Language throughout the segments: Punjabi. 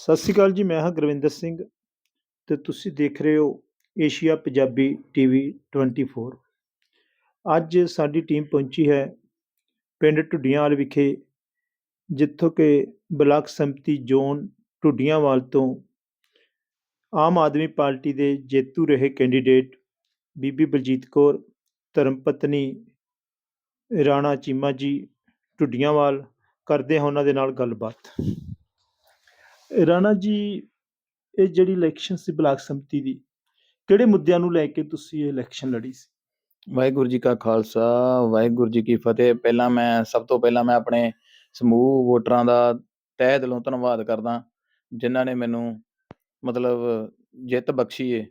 ਸਤਿ ਸ਼੍ਰੀ ਅਕਾਲ ਜੀ, ਮੈਂ ਹਾਂ ਗੁਰਵਿੰਦਰ ਸਿੰਘ ਤੇ ਤੁਸੀਂ ਦੇਖ ਰਹੇ ਹੋ ਏਸ਼ੀਆ ਪੰਜਾਬੀ ਟੀਵੀ 24 ਅੱਜ ਸਾਡੀ ਟੀਮ ਪਹੁੰਚੀ ਹੈ ਪਿੰਡ ਢੁੱਡੀਆਂਵਾਲ ਵਿਖੇ, ਜਿੱਥੋਂ ਕਿ ਬਲਾਕ ਸੰਮਤੀ ਜ਼ੋਨ ਢੁੱਡੀਆਂਵਾਲ ਤੋਂ ਆਮ ਆਦਮੀ ਪਾਰਟੀ ਦੇ ਜੇਤੂ ਰਹੇ ਕੈਂਡੀਡੇਟ ਬੀਬੀ ਬਲਜੀਤ ਕੌਰ, ਧਰਮਪਤਨੀ ਰਾਣਾ ਚੀਮਾ ਜੀ ਢੁੱਡੀਆਂਵਾਲ ਕਰਦੇ ਹਾਂ ਉਹਨਾਂ ਦੇ ਨਾਲ ਗੱਲਬਾਤ। ਰਾਣਾ ਜੀ, ਇਹ ਜਿਹੜੀ ਇਲੈਕਸ਼ਨ ਸੀ ਬਲਾਕ ਸੰਮਤੀ ਦੀ, ਕਿਹੜੇ ਮੁੱਦਿਆਂ ਨੂੰ ਲੈ ਕੇ ਤੁਸੀਂ ਇਹ ਇਲੈਕਸ਼ਨ ਲੜੀ ਸੀ? ਵਾਹਿਗੁਰੂ ਜੀ ਕਾ ਖਾਲਸਾ, ਵਾਹਿਗੁਰੂ ਜੀ ਕੀ ਫਤਿਹ। ਪਹਿਲਾਂ ਮੈਂ, ਸਭ ਤੋਂ ਪਹਿਲਾਂ ਮੈਂ ਆਪਣੇ ਸਮੂਹ ਵੋਟਰਾਂ ਦਾ ਤਹਿ ਦਿਲੋਂ ਧੰਨਵਾਦ ਕਰਦਾ, ਜਿਨ੍ਹਾਂ ਨੇ ਮੈਨੂੰ ਮਤਲਬ ਜਿੱਤ ਬਖਸ਼ੀ ਏ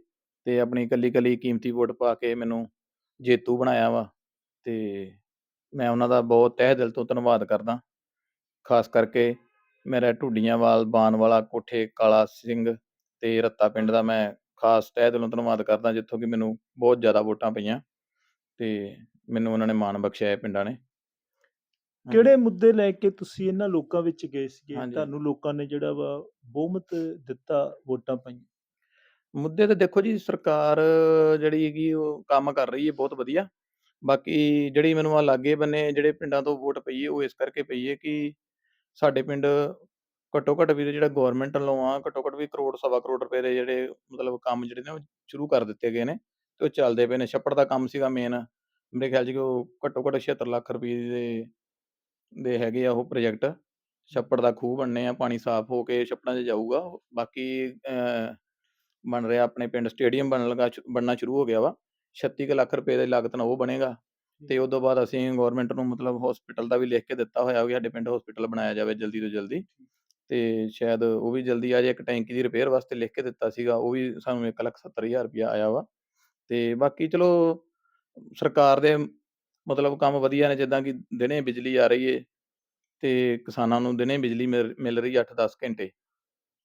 ਤੇ ਆਪਣੀ ਕੱਲੀ ਕੱਲੀ ਕੀਮਤੀ ਵੋਟ ਪਾ ਕੇ ਮੈਨੂੰ ਜੇਤੂ ਬਣਾਇਆ ਵਾ ਤੇ ਮੈਂ ਉਹਨਾਂ ਦਾ ਬਹੁਤ ਤਹਿ ਦਿਲ ਤੋਂ ਧੰਨਵਾਦ ਕਰਦਾ, ਖਾਸ ਕਰਕੇ ਮੇਰਾ ਢੁੱਡੀਆਂਵਾਲ ਬਾਨਵਾਲਾ ਕੋਠੇ ਕਾਲਾ ਸਿੰਘ ਤੇ ਰੱਤਾ ਪਿੰਡ ਦਾ ਮੈਂ ਖਾਸ ਤਹਿ ਦਿਲੋਂ ਧੰਨਵਾਦ ਕਰਦਾ ਜਿੱਥੋਂ ਕਿ ਮੈਨੂੰ ਬਹੁਤ ਜ਼ਿਆਦਾ ਵੋਟਾਂ ਪਈਆਂ ਤੇ ਮੈਨੂੰ ਉਹਨਾਂ ਨੇ ਮਾਣ ਬਖਸ਼ਿਆ ਇਹ ਪਿੰਡਾਂ ਨੇ। ਕਿਹੜੇ ਮੁੱਦੇ ਲੈ ਕੇ ਤੁਸੀਂ ਇਹਨਾਂ ਲੋਕਾਂ ਵਿੱਚ ਗਏ ਸੀਗੇ ਹਾਂਜੀ। ਤੁਹਾਨੂੰ ਲੋਕਾਂ ਨੇ ਜਿਹੜਾ ਵਾ ਬਹੁਮਤ ਦਿੱਤਾ ਵੋਟਾਂ ਪਾਈਆਂ ਮੁੱਦੇ ਤੇ ਦੇਖੋ ਜੀ ਸਰਕਾਰ ਜਿਹੜੀ ਹੈਗੀ ਉਹ ਕੰਮ ਕਰ ਰਹੀ ਹੈ ਬਹੁਤ ਵਧੀਆ ਬਾਕੀ ਜਿਹੜੀ ਮੈਨੂੰ ਆ ਲਾਗੇ ਬੰਨੇ ਜਿਹੜੇ ਪਿੰਡਾਂ ਤੋਂ ਵੋਟ ਪਈ ਹੈ ਉਹ ਇਸ ਕਰਕੇ ਪਈ ਹੈ ਕਿ ਸਾਡੇ ਪਿੰਡ ਘੱਟੋ ਘੱਟ ਵੀ ਜਿਹੜਾ ਗਵਰਨਮੈਂਟ ਵੱਲੋਂ ਆ, ਘੱਟੋ ਘੱਟ ਵੀ ਕਰੋੜ, ਸਵਾ ਕਰੋੜ ਰੁਪਏ ਦੇ ਜਿਹੜੇ ਮਤਲਬ ਕੰਮ ਜਿਹੜੇ ਨੇ ਉਹ ਸ਼ੁਰੂ ਕਰ ਦਿੱਤੇ ਗਏ ਨੇ ਤੇ ਉਹ ਚੱਲਦੇ ਪਏ ਨੇ। ਛੱਪੜ ਦਾ ਕੰਮ ਸੀਗਾ ਮੇਨ ਮੇਰੇ ਖਿਆਲ 'ਚ ਕਿ ਉਹ ਘੱਟੋ ਘੱਟ 76 ਲੱਖ ਰੁਪਏ ਦੇ ਦੇ ਹੈਗੇ ਆ ਉਹ ਪ੍ਰੋਜੈਕਟ ਛੱਪੜ ਦਾ ਖੂਹ ਬਣਨੇ ਆ, ਪਾਣੀ ਸਾਫ਼ ਹੋ ਕੇ ਛੱਪੜਾਂ 'ਚ ਜਾਊਗਾ, ਬਾਕੀ ਬਣ ਰਿਹਾ ਆਪਣੇ ਪਿੰਡ ਸਟੇਡੀਅਮ ਬਣਨ ਲੱਗਾ, ਬਣਨਾ ਸ਼ੁਰੂ ਹੋ ਗਿਆ ਵਾ। 36 ਕੁ ਲੱਖ ਰੁਪਏ ਦੀ ਲਾਗਤ ਨਾਲ ਉਹ ਬਣੇਗਾ। ਤੇ ਉਸ ਤੋਂ ਬਾਅਦ ਅਸੀਂ ਗਵਰਨਮੈਂਟ ਨੂੰ ਮਤਲਬ ਹਸਪੀਟਲ ਦਾ ਵੀ ਲਿਖ ਕੇ ਦਿੱਤਾ ਹੋਇਆ ਵੀ ਸਾਡੇ ਪਿੰਡ ਹਸਪੀਟਲ ਬਣਾਇਆ ਜਾਵੇ ਜਲਦੀ ਤੋਂ ਜਲਦੀ। ਤੇ ਸ਼ਾਇਦ ਉਹ ਵੀ ਜਲਦੀ ਆ ਜਾਏ ਇੱਕ ਟੈਂਕੀ ਦੀ ਰਿਪੇਅਰ ਵਾਸਤੇ ਲਿਖ ਕੇ ਦਿੱਤਾ ਸੀਗਾ ਉਹ ਵੀ ਸਾਨੂੰ 1,70,000 ਰੁਪਇਆ ਆਇਆ ਵਾ। ਤੇ ਬਾਕੀ ਚਲੋ ਸਰਕਾਰ ਦੇ ਮਤਲਬ ਕੰਮ ਵਧੀਆ ਨੇ ਜਿੱਦਾਂ ਕਿ ਦਿਨੇ ਬਿਜਲੀ ਆ ਰਹੀ ਏ ਤੇ ਕਿਸਾਨਾਂ ਨੂੰ ਦਿਨੇ ਬਿਜਲੀ ਮਿਲ ਰਹੀ 8-10 ਘੰਟੇ।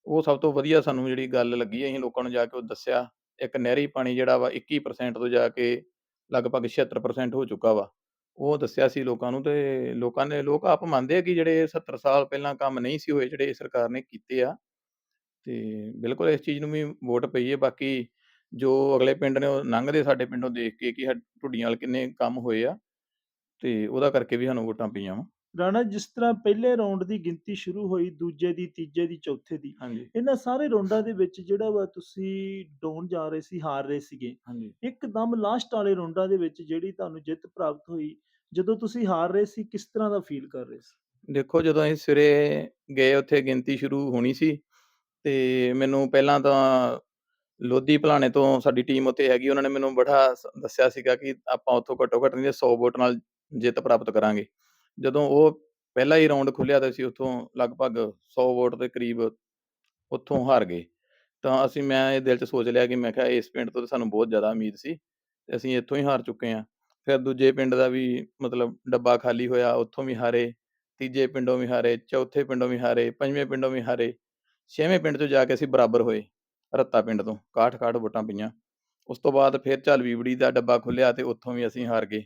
ਉਹ ਸਭ ਤੋਂ ਵਧੀਆ ਸਾਨੂੰ ਜਿਹੜੀ ਗੱਲ ਲੱਗੀ ਅਸੀਂ ਲੋਕਾਂ ਨੂੰ ਜਾ ਕੇ ਉਹ ਦੱਸਿਆ। ਇੱਕ ਨਹਿਰੀ ਪਾਣੀ ਜਿਹੜਾ ਵਾ 21% ਤੋਂ ਜਾ ਕੇ ਲਗਭਗ 76% ਹੋ ਚੁੱਕਾ ਵਾ। ਉਹ ਦੱਸਿਆ ਸੀ ਲੋਕਾਂ ਨੂੰ ਤੇ ਲੋਕਾਂ ਨੇ, ਲੋਕ ਆਪ ਮੰਨਦੇ ਆ ਕਿ ਜਿਹੜੇ 70 ਸਾਲ ਪਹਿਲਾਂ ਕੰਮ ਨਹੀਂ ਸੀ ਹੋਏ ਜਿਹੜੇ ਸਰਕਾਰ ਨੇ ਕੀਤੇ ਆ। ਤੇ ਬਿਲਕੁਲ ਇਸ ਚੀਜ਼ ਨੂੰ ਵੀ ਵੋਟ ਪਈ ਹੈ ਬਾਕੀ ਜੋ ਅਗਲੇ ਪਿੰਡ ਨੇ ਉਹ ਲੰਘਦੇ ਸਾਡੇ ਪਿੰਡੋਂ ਦੇਖ ਕੇ ਕਿ ਢੁੱਡੀਆਂ ਵਾਲ ਕਿੰਨੇ ਕੰਮ ਹੋਏ ਆ। ਤੇ ਉਹਦਾ ਕਰਕੇ ਵੀ ਸਾਨੂੰ ਵੋਟਾਂ ਪਈਆਂ ਵਾ। ਰਾਣਾ ਜਿਸ ਤਰ੍ਹਾਂ ਪਹਿਲੇ ਰਾਉਂਡ ਦੀ ਗਿਣਤੀ ਸ਼ੁਰੂ ਹੋਈ ਦੂਜੇ ਦੀ ਤੀਜੇ ਦੀ ਚੌਥੇ ਦੀ ਹਾਂਜੀ। ਇਹਨਾਂ ਸਾਰੇ ਰੌਂਡਾਂ ਦੇ ਵਿੱਚ ਜਿਹੜਾ ਵਾ ਤੁਸੀਂ ਡਾਊਨ ਜਾ ਰਹੇ ਸੀ ਹਾਰ ਰਹੇ ਸੀਗੇ। ਹਾਂਜੀ। ਇੱਕਦਮ ਲਾਸਟ ਵਾਲੇ ਰੌਂਡਾਂ ਦੇ ਵਿੱਚ ਜਿਹੜੀ ਤੁਹਾਨੂੰ ਜਿੱਤ ਪ੍ਰਾਪਤ ਹੋਈ ਜਦੋਂ ਤੁਸੀਂ ਹਾਰ ਰਹੇ ਸੀ ਕਿਸ ਤਰ੍ਹਾਂ ਦਾ ਫੀਲ ਕਰ ਰਹੇ ਸੀ? ਦੇਖੋ ਜਦੋਂ ਅਸੀਂ ਸਵੇਰੇ ਗਏ ਉੱਥੇ ਗਿਣਤੀ ਸ਼ੁਰੂ ਹੋਣੀ ਸੀ ਤੇ ਮੈਨੂੰ ਪਹਿਲਾਂ ਤਾਂ ਲੋਧੀ ਭਲਾਣੇ ਤੋਂ ਸਾਡੀ ਟੀਮ ਉੱਥੇ ਹੈਗੀ ਉਹਨਾਂ ਨੇ ਮੈਨੂੰ ਬੜਾ ਦੱਸਿਆ ਸੀਗਾ ਕਿ ਆਪਾਂ ਉੱਥੋਂ ਘੱਟੋ ਘੱਟ ਨਹੀਂ 100 ਵੋਟ ਨਾਲ ਜਿੱਤ ਪ੍ਰਾਪਤ ਕਰਾਂਗੇ। ਜਦੋਂ ਉਹ ਪਹਿਲਾ ਹੀ ਰਾਉਂਡ ਖੁੱਲਿਆ ਤਾਂ ਅਸੀਂ ਉੱਥੋਂ ਲਗਭਗ 100 ਵੋਟ ਦੇ ਕਰੀਬ ਉੱਥੋਂ ਹਾਰ ਗਏ। ਤਾਂ ਅਸੀਂ ਮੈਂ ਇਹ ਦਿਲ 'ਚ ਸੋਚ ਲਿਆ ਕਿ ਮੈਂ ਕਿਹਾ ਇਸ ਪਿੰਡ ਤੋਂ ਤਾਂ ਸਾਨੂੰ ਬਹੁਤ ਜ਼ਿਆਦਾ ਉਮੀਦ ਸੀ ਤੇ ਅਸੀਂ ਇੱਥੋਂ ਹੀ ਹਾਰ ਚੁੱਕੇ ਹਾਂ। ਫਿਰ ਦੂਜੇ ਪਿੰਡ ਦਾ ਵੀ ਮਤਲਬ ਡੱਬਾ ਖਾਲੀ ਹੋਇਆ, ਉੱਥੋਂ ਵੀ ਹਾਰੇ, ਤੀਜੇ ਪਿੰਡੋਂ ਵੀ ਹਾਰੇ, ਚੌਥੇ ਪਿੰਡੋਂ ਵੀ ਹਾਰੇ, ਪੰਜਵੇਂ ਪਿੰਡੋਂ ਵੀ ਹਾਰੇ, ਛੇਵੇਂ ਪਿੰਡ 'ਚੋਂ ਜਾ ਕੇ ਅਸੀਂ ਬਰਾਬਰ ਹੋਏ ਰੱਤਾ ਪਿੰਡ ਤੋਂ 61 61 ਵੋਟਾਂ ਪਈਆਂ। ਉਸ ਤੋਂ ਬਾਅਦ ਫਿਰ ਝੱਲ ਵੀਵੜੀ ਦਾ ਡੱਬਾ ਖੁੱਲਿਆ ਤੇ ਉੱਥੋਂ ਵੀ ਅਸੀਂ ਹਾਰ ਗਏ।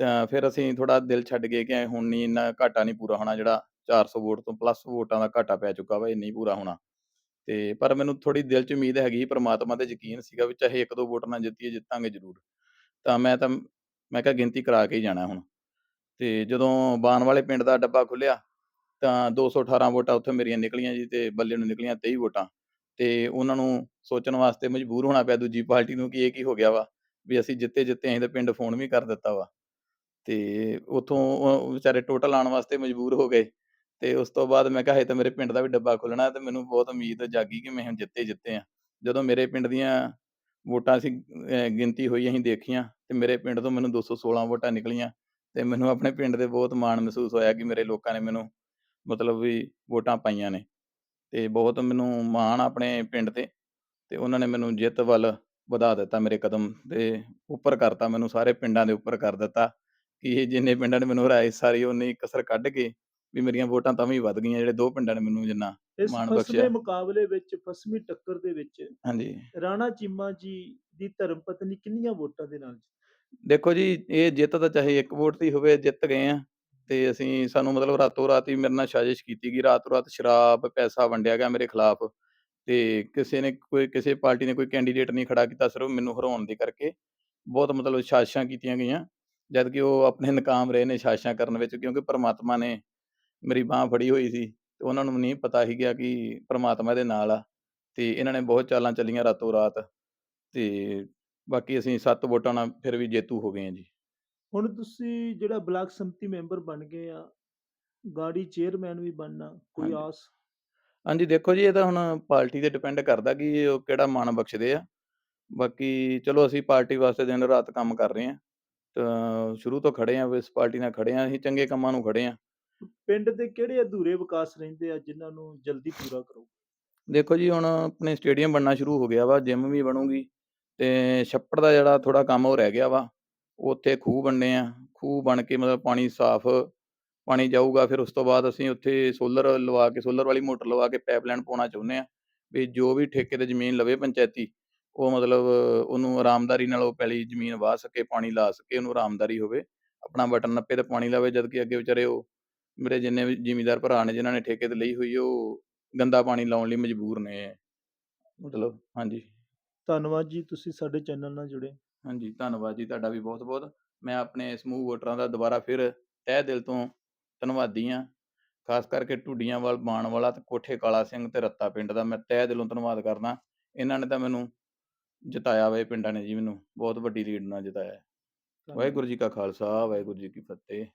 ਤਾਂ ਫਿਰ ਅਸੀਂ ਥੋੜਾ ਦਿਲ ਛੱਡ ਗਏ ਕਿ ਐਂ ਹੁਣ ਨਹੀਂ ਇੰਨਾ ਘਾਟਾ ਨਹੀਂ ਪੂਰਾ ਹੋਣਾ ਜਿਹੜਾ 400 ਵੋਟ ਤੋਂ ਪਲੱਸ ਵੋਟਾਂ ਦਾ ਘਾਟਾ ਪੈ ਚੁੱਕਾ ਵਾ ਇਹ ਨਹੀਂ ਪੂਰਾ ਹੋਣਾ। ਤੇ ਪਰ ਮੈਨੂੰ ਥੋੜੀ ਦਿਲ 'ਚ ਉਮੀਦ ਹੈਗੀ ਸੀ, ਪ੍ਰਮਾਤਮਾ ਤੇ ਯਕੀਨ ਸੀਗਾ ਵੀ ਚਾਹੇ ਇੱਕ ਦੋ ਵੋਟ ਨਾ ਜਿੱਤੀਏ ਜਿੱਤਾਂਗੇ ਜ਼ਰੂਰ। ਤਾਂ ਮੈਂ ਤਾਂ ਮੈਂ ਕਿਹਾ ਗਿਣਤੀ ਕਰਾ ਕੇ ਹੀ ਜਾਣਾ ਹੁਣ। ਤੇ ਜਦੋਂ ਬਾਣ ਵਾਲੇ ਪਿੰਡ ਦਾ ਡੱਬਾ ਖੁੱਲਿਆ ਤਾਂ 218 ਵੋਟਾਂ ਉੱਥੇ ਮੇਰੀਆਂ ਨਿਕਲੀਆਂ ਜੀ ਤੇ ਬੱਲੇ ਨੂੰ ਨਿਕਲੀਆਂ 23 ਵੋਟਾਂ। ਤੇ ਉਹਨਾਂ ਨੂੰ ਸੋਚਣ ਵਾਸਤੇ ਮਜਬੂਰ ਹੋਣਾ ਪਿਆ ਦੂਜੀ ਪਾਰਟੀ ਨੂੰ ਕਿ ਇਹ ਕੀ ਹੋ ਗਿਆ ਵਾ ਵੀ ਅਸੀਂ ਜਿੱਤੇ ਜਿੱਤੇ ਅਸੀਂ ਤਾਂ ਪਿੰਡ ਫੋਨ ਵੀ ਕਰ ਦਿੱਤਾ ਵਾ। ਤੇ ਉਥੋਂ ਉਹ ਵਿਚਾਰੇ ਟੋਟਲ ਆਉਣ ਵਾਸਤੇ ਮਜਬੂਰ ਹੋ ਗਏ ਤੇ ਉਸ ਤੋਂ ਬਾਅਦ ਮੈਂ ਕਿਹਾ, ਹਜੇ ਤਾਂ ਮੇਰੇ ਪਿੰਡ ਦਾ ਵੀ ਡੱਬਾ ਖੁੱਲਣਾ ਤੇ ਮੈਨੂੰ ਬਹੁਤ ਉਮੀਦ ਜਾਗੀ ਕਿ ਮੈਂ ਹੁਣ ਜਿੱਤੇ ਜਿੱਤੇ ਆ ਜਦੋਂ ਮੇਰੇ ਪਿੰਡ ਦੀਆਂ ਵੋਟਾਂ ਸੀ ਗਿਣਤੀ ਹੋਈ, ਅਸੀਂ ਦੇਖੀਆਂ ਤੇ ਮੇਰੇ ਪਿੰਡ ਤੋਂ ਮੈਨੂੰ 216 ਵੋਟਾਂ ਨਿਕਲੀਆਂ ਤੇ ਮੈਨੂੰ ਆਪਣੇ ਪਿੰਡ ਦੇ ਬਹੁਤ ਮਾਣ ਮਹਿਸੂਸ ਹੋਇਆ ਕਿ ਮੇਰੇ ਲੋਕਾਂ ਨੇ ਮੈਨੂੰ ਮਤਲਬ ਵੀ ਵੋਟਾਂ ਪਾਈਆਂ ਨੇ ਤੇ ਬਹੁਤ ਮੈਨੂੰ ਮਾਣ ਆ ਆਪਣੇ ਪਿੰਡ ਤੇ ਤੇ ਉਹਨਾਂ ਨੇ ਮੈਨੂੰ ਜਿੱਤ ਵੱਲ ਵਧਾ ਦਿੱਤਾ ਮੇਰੇ ਕਦਮ ਤੇ ਉੱਪਰ ਕਰਤਾ, ਮੈਨੂੰ ਸਾਰੇ ਪਿੰਡਾਂ ਦੇ ਉੱਪਰ ਕਰ ਦਿੱਤਾ ਇਹ ਜਿੰਨੇ ਪਿੰਡਾਂ ਨੇ ਮੈਨੂੰ ਹਰਾਏ ਸਾਰੀ ਉਨੀ ਕਸਰ ਕੱਢ ਕੇ ਵੀ ਮੇਰੀਆਂ ਵੋਟਾਂ ਤਾਂ ਵੀ ਵੱਧ ਗਈਆਂ ਜਿਹੜੇ ਦੋ ਪਿੰਡਾਂ ਨੇ ਮੈਨੂੰ ਜਿੰਨਾ ਇਸ ਮਾਣ ਫਸਵੇਂ ਬਖਸ਼ਿਆ। ਮੁਕਾਬਲੇ ਵਿੱਚ ਫਸਵੀਂ ਟੱਕਰ ਦੇ ਵਿੱਚ ਹਾਂਜੀ ਰਾਣਾ ਚੀਮਾ ਜੀ ਦੀ ਧਰਮ ਪਤਨੀ ਕਿੰਨੀਆਂ ਵੋਟਾਂ ਦੇ ਨਾਲ? ਦੇਖੋ ਜੀ ਇਹ ਜਿੱਤ ਤਾਂ ਚਾਹੇ ਇੱਕ ਵੋਟ ਦੀ ਹੋਵੇ ਜਿੱਤ ਗਏ ਆ ਤੇ ਅਸੀਂ ਸਾਨੂੰ ਮਤਲਬ ਰਾਤੋਂ ਰਾਤ ਹੀ ਮੇਰੇ ਨਾਲ ਸਾਜ਼ਿਸ਼ ਕੀਤੀ ਗਈ, ਰਾਤੋਂ ਰਾਤ ਸ਼ਰਾਬ, ਪੈਸਾ ਵੰਡਿਆ ਗਿਆ ਮੇਰੇ ਖਿਲਾਫ ਤੇ ਕਿਸੇ ਨੇ ਕੋਈ ਕਿਸੇ ਪਾਰਟੀ ਨੇ ਕੋਈ ਕੈਂਡੀਡੇਟ ਨਹੀਂ ਖੜਾ ਕੀਤਾ ਸਿਰਫ ਮੈਨੂੰ ਹਰਾਉਣ ਦੇ ਕਰਕੇ ਬਹੁਤ ਮਤਲਬ ਸਾਜ਼ਿਸ਼ਾਂ ਕੀਤੀਆਂ ਗਈਆਂ। ਜਦ ਕਿ ਉਹ ਆਪਣੇ ਨਾਕਾਮ ਰਹੇ ਨੇ ਸਾਜ਼ਿਸ਼ਾਂ ਕਰਨ ਵਿੱਚ ਕਿਉਂਕਿ ਪ੍ਰਮਾਤਮਾ ਨੇ ਮੇਰੀ ਬਾਂਹ ਫੜੀ ਹੋਈ ਸੀ ਤੇ ਉਹਨਾਂ ਨੂੰ ਨਹੀਂ ਪਤਾ ਸੀਗਾ ਕਿ ਪ੍ਰਮਾਤਮਾ ਇਹਦੇ ਨਾਲ ਆ ਤੇ ਇਹਨਾਂ ਨੇ ਬਹੁਤ ਚਾਲਾਂ ਚੱਲੀਆਂ ਰਾਤੋਂ ਰਾਤ ਤੇ ਬਾਕੀ ਅਸੀਂ 7 ਵੋਟਾਂ ਨਾਲ ਫਿਰ ਵੀ ਜੇਤੂ ਹੋ ਗਏ ਹਾਂ ਜੀ। ਹੁਣ ਤੁਸੀਂ ਜਿਹੜਾ ਬਲਾਕ ਸੰਮਤੀ ਮੈਂਬਰ ਬਣ ਗਏ ਆ, ਗਾੜੀ ਚੇਅਰਮੈਨ ਵੀ ਬਣਨਾ, ਕੋਈ ਹਾਂਜੀ। ਆਸ? ਹਾਂਜੀ ਦੇਖੋ ਜੀ ਇਹ ਤਾਂ ਹੁਣ ਪਾਰਟੀ ਤੇ ਡਿਪੈਂਡ ਕਰਦਾ ਕਿ ਉਹ ਕਿਹੜਾ ਮਾਣ ਬਖਸ਼ਦੇ ਆ। ਬਾਕੀ ਚਲੋ ਅਸੀਂ ਪਾਰਟੀ ਵਾਸਤੇ ਦਿਨ ਰਾਤ ਕੰਮ ਕਰ ਰਹੇ ਹਾਂ। ਸ਼ੁਰੂ ਤੋਂ ਖੜੇ ਹਾਂ ਇਸ ਪਾਰਟੀ ਨਾਲ ਖੜੇ ਹਾਂ, ਅਸੀਂ ਚੰਗੇ ਕੰਮਾਂ ਨੂੰ ਖੜੇ ਹਾਂ। ਪਿੰਡ ਦੇ ਕਿਹੜੇ ਅਧੂਰੇ ਵਿਕਾਸ ਰਹਿੰਦੇ ਆ ਜਿਨ੍ਹਾਂ ਨੂੰ ਜਲਦੀ ਪੂਰਾ ਕਰੋ? ਦੇਖੋ ਜੀ ਹੁਣ ਆਪਣੇ ਸਟੇਡੀਅਮ ਬਣਨਾ ਸ਼ੁਰੂ ਹੋ ਗਿਆ ਵਾ, ਜਿਮ ਵੀ ਬਣੂਗੀ ਤੇ ਛੱਪੜ ਦਾ ਜਿਹੜਾ ਥੋੜਾ ਕੰਮ ਉਹ ਰਹਿ ਗਿਆ ਵਾ। ਉੱਥੇ ਖੂਹ ਬਣਨੇ ਆ, ਖੂਹ ਬਣ ਕੇ ਮਤਲਬ ਪਾਣੀ ਸਾਫ਼ ਪਾਣੀ ਜਾਊਗਾ ਫਿਰ ਉਸ ਤੋਂ ਬਾਅਦ ਅਸੀਂ ਉੱਥੇ ਸੋਲਰ ਲਵਾ ਕੇ ਸੋਲਰ ਵਾਲੀ ਮੋਟਰ ਲਵਾ ਕੇ ਪਾਈਪਲਾਈਨ ਪਾਉਣਾ ਚਾਹੁੰਦੇ ਹਾਂ ਵੀ ਜੋ ਵੀ ਠੇਕੇ ਤੇ ਜ਼ਮੀਨ ਲਵੇ ਪੰਚਾਇਤੀ ਉਹ ਮਤਲਬ ਉਹਨੂੰ ਆਰਾਮਦਾਰੀ ਨਾਲ ਉਹ ਪੈਲੀ ਜ਼ਮੀਨ ਵਾਹ ਸਕੇ, ਪਾਣੀ ਲਾ ਸਕੇ, ਉਹਨੂੰ ਆਰਾਮਦਾਰੀ ਹੋਵੇ। ਆਪਣਾ ਬਟਨ ਨੱਪੇ ਤੇ ਪਾਣੀ ਲਾਵੇ ਜਦ ਕਿ ਅੱਗੇ ਵਿਚਾਰੇ ਉਹ ਮੇਰੇ ਜਿੰਨੇ ਵੀ ਜ਼ਿਮੀਂਦਾਰ ਭਰਾ ਨੇ ਜਿਨ੍ਹਾਂ ਨੇ ਠੇਕੇ ਤੇ ਲਈ ਹੋਈ ਉਹ ਗੰਦਾ ਪਾਣੀ ਲਾਉਣ ਲਈ ਮਜਬੂਰ ਨੇ। ਮਤਲਬ ਹਾਂਜੀ। ਧੰਨਵਾਦ ਜੀ ਤੁਸੀਂ ਸਾਡੇ ਚੈਨਲ ਨਾਲ ਜੁੜੇ। ਹਾਂਜੀ ਧੰਨਵਾਦ ਜੀ ਤੁਹਾਡਾ ਵੀ ਬਹੁਤ-ਬਹੁਤ। ਮੈਂ ਆਪਣੇ ਸਮੂਹ ਵੋਟਰਾਂ ਦਾ ਦੁਬਾਰਾ ਫਿਰ ਤਹਿ ਦਿਲ ਤੋਂ ਧੰਨਵਾਦੀ ਹਾਂ। ਖ਼ਾਸ ਕਰਕੇ ਢੁੱਡੀਆਂਵਾਲ, ਬਾਣਵਾਲਾ ਤੇ ਕੋਠੇ ਕਾਲਾ ਸਿੰਘ ਤੇ ਰੱਤਾ ਪਿੰਡ ਦਾ ਮੈਂ ਤਹਿ ਦਿਲੋਂ ਧੰਨਵਾਦ ਕਰਦਾ। ਇਹਨਾਂ ਨੇ ਤਾਂ ਮੈਨੂੰ ਜਿਤਾਇਆ ਵਾ ਇਹ ਪਿੰਡਾਂ ਨੇ ਜੀ ਮੈਨੂੰ ਬਹੁਤ ਵੱਡੀ ਲੀਡ ਨਾਲ ਜਿਤਾਇਆ ਹੈ। ਵਾਹਿਗੁਰੂ ਜੀ ਕਾ ਖਾਲਸਾ, ਵਾਹਿਗੁਰੂ ਜੀ ਕੀ ਫਤਿਹ।